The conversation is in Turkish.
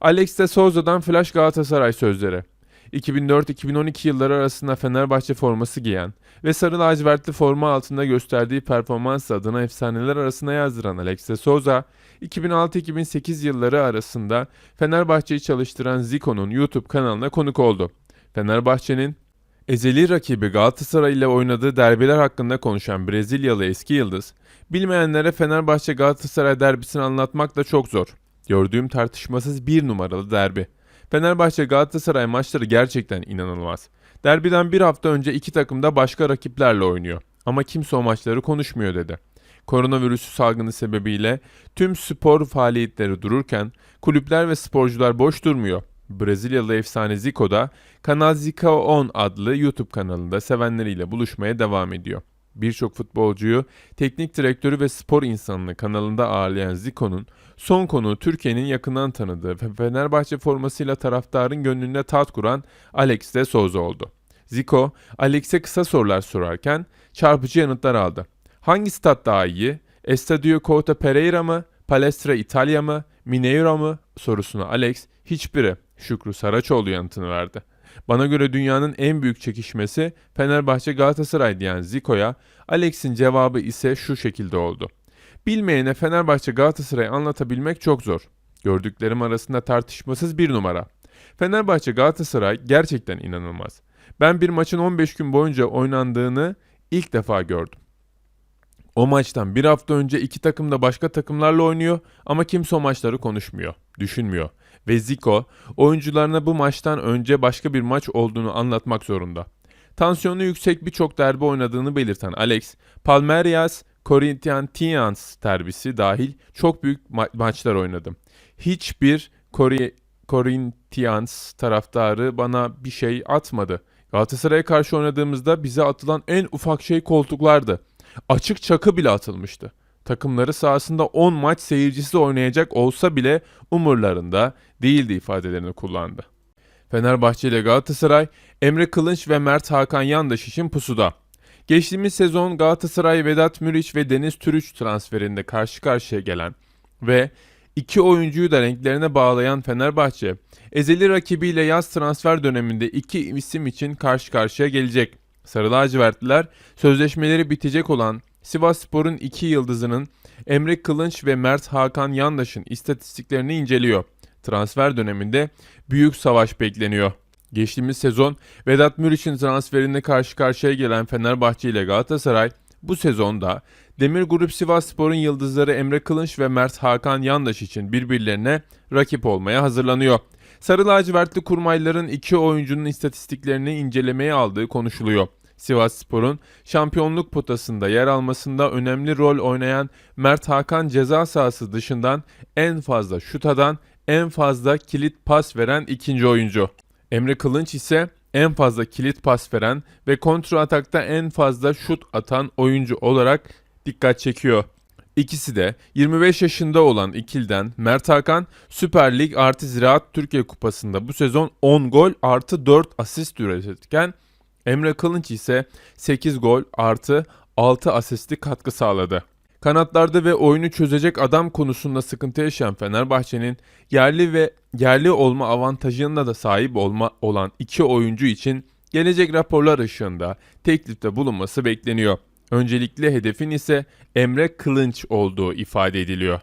Alex de Souza'dan Flash Galatasaray sözleri. 2004-2012 yılları arasında Fenerbahçe forması giyen ve sarı lacivertli forma altında gösterdiği performans adına efsaneler arasına yazdıran Alex de Souza, 2006-2008 yılları arasında Fenerbahçe'yi çalıştıran Zico'nun YouTube kanalına konuk oldu. Fenerbahçe'nin ezeli rakibi Galatasaray ile oynadığı derbiler hakkında konuşan Brezilyalı eski yıldız, bilmeyenlere Fenerbahçe Galatasaray derbisini anlatmak da çok zor. Gördüğüm tartışmasız bir numaralı derbi. Fenerbahçe Galatasaray maçları gerçekten inanılmaz. Derbiden bir hafta önce iki takım da başka rakiplerle oynuyor. Ama kimse o maçları konuşmuyor dedi. Koronavirüsü salgını sebebiyle tüm spor faaliyetleri dururken kulüpler ve sporcular boş durmuyor. Brezilyalı efsane Zico da Kanal Zico 10 adlı YouTube kanalında sevenleriyle buluşmaya devam ediyor. Birçok futbolcuyu, teknik direktörü ve spor insanını kanalında ağırlayan Zico'nun son konuğu Türkiye'nin yakından tanıdığı ve Fenerbahçe formasıyla taraftarın gönlünde tat kuran Alex de Souza oldu. Zico, Alex'e kısa sorular sorarken çarpıcı yanıtlar aldı. Hangi stat daha iyi? Estadio Couto Pereira mı? Palestra İtalya mı? Mineiro mu? sorusuna Alex, hiçbiri Şükrü Saraçoğlu yanıtını verdi. Bana göre dünyanın en büyük çekişmesi Fenerbahçe Galatasaray diyen Zico'ya Alex'in cevabı ise şu şekilde oldu. Bilmeyene Fenerbahçe Galatasaray anlatabilmek çok zor. Gördüklerim arasında tartışmasız bir numara. Fenerbahçe Galatasaray gerçekten inanılmaz. Ben bir maçın 15 gün boyunca oynandığını ilk defa gördüm. O maçtan bir hafta önce iki takım da başka takımlarla oynuyor ama kimse o maçları konuşmuyor, düşünmüyor. Ve Zico oyuncularına bu maçtan önce başka bir maç olduğunu anlatmak zorunda. Tansiyonu yüksek birçok derbi oynadığını belirten Alex, Palmeiras, Corinthians derbisi dahil çok büyük ma- maçlar oynadım. Hiçbir Cori- Corinthians taraftarı bana bir şey atmadı. Galatasaray'a karşı oynadığımızda bize atılan en ufak şey koltuklardı. Açık çakı bile atılmıştı. Takımları sahasında 10 maç seyircisi oynayacak olsa bile umurlarında değildi ifadelerini kullandı. Fenerbahçe ile Galatasaray, Emre Kılınç ve Mert Hakan Yandaş için pusuda. Geçtiğimiz sezon Galatasaray Vedat Muriç ve Deniz Türüç transferinde karşı karşıya gelen ve iki oyuncuyu da renklerine bağlayan Fenerbahçe, ezeli rakibiyle yaz transfer döneminde iki isim için karşı karşıya gelecek. Sarı lacivertliler sözleşmeleri bitecek olan Sivasspor'un iki yıldızının Emre Kılınç ve Mert Hakan Yandaş'ın istatistiklerini inceliyor. Transfer döneminde büyük savaş bekleniyor. Geçtiğimiz sezon Vedat Muriç'in transferinde karşı karşıya gelen Fenerbahçe ile Galatasaray bu sezonda Demir Grup Sivasspor'un yıldızları Emre Kılınç ve Mert Hakan Yandaş için birbirlerine rakip olmaya hazırlanıyor. Sarı lacivertli kurmayların iki oyuncunun istatistiklerini incelemeye aldığı konuşuluyor. Sivasspor'un şampiyonluk potasında yer almasında önemli rol oynayan Mert Hakan ceza sahası dışından en fazla şut atan, en fazla kilit pas veren ikinci oyuncu. Emre Kılınç ise en fazla kilit pas veren ve kontra atakta en fazla şut atan oyuncu olarak dikkat çekiyor. İkisi de 25 yaşında olan ikilden Mert Hakan Süper Lig artı Ziraat Türkiye Kupası'nda bu sezon 10 gol artı 4 asist üretirken Emre Kılınç ise 8 gol artı 6 asisti katkı sağladı. Kanatlarda ve oyunu çözecek adam konusunda sıkıntı yaşayan Fenerbahçe'nin yerli ve yerli olma avantajına da sahip olma olan iki oyuncu için gelecek raporlar ışığında teklifte bulunması bekleniyor. Öncelikli hedefin ise Emre Kılınç olduğu ifade ediliyor.